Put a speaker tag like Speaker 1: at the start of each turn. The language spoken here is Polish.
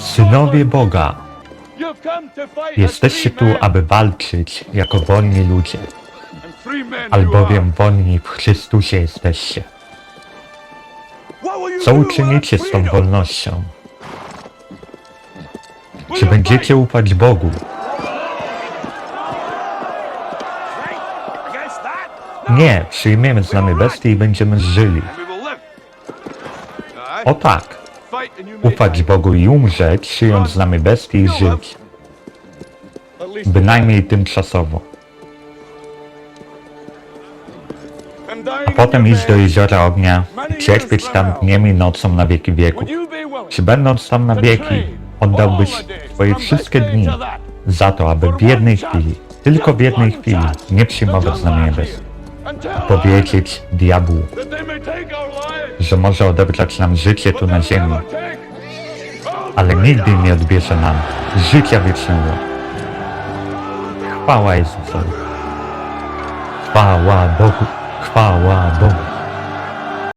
Speaker 1: Synowie Boga, jesteście tu, aby walczyć jako wolni ludzie, albowiem wolni w Chrystusie jesteście. Co uczynicie z tą wolnością? Czy będziecie ufać Bogu? Nie, przyjmiemy znamy bestię i będziemy żyli. O tak, ufać Bogu i umrzeć, przyjąć znamy bestię i żyć. Bynajmniej tymczasowo. A potem iść do jeziora ognia i cierpieć tam dniem i nocą na wieki wieków. Czy będąc tam na wieki, oddałbyś swoje wszystkie dni za to, aby w jednej chwili, tylko w jednej chwili, nie przyjmować znamienia bez, powiedzieć diabłu, że może odebrać nam życie tu na ziemi, ale nigdy nie odbierze nam życia wiecznego. Chwała Jezusowi. Chwała Bogu. Chwała Bogu.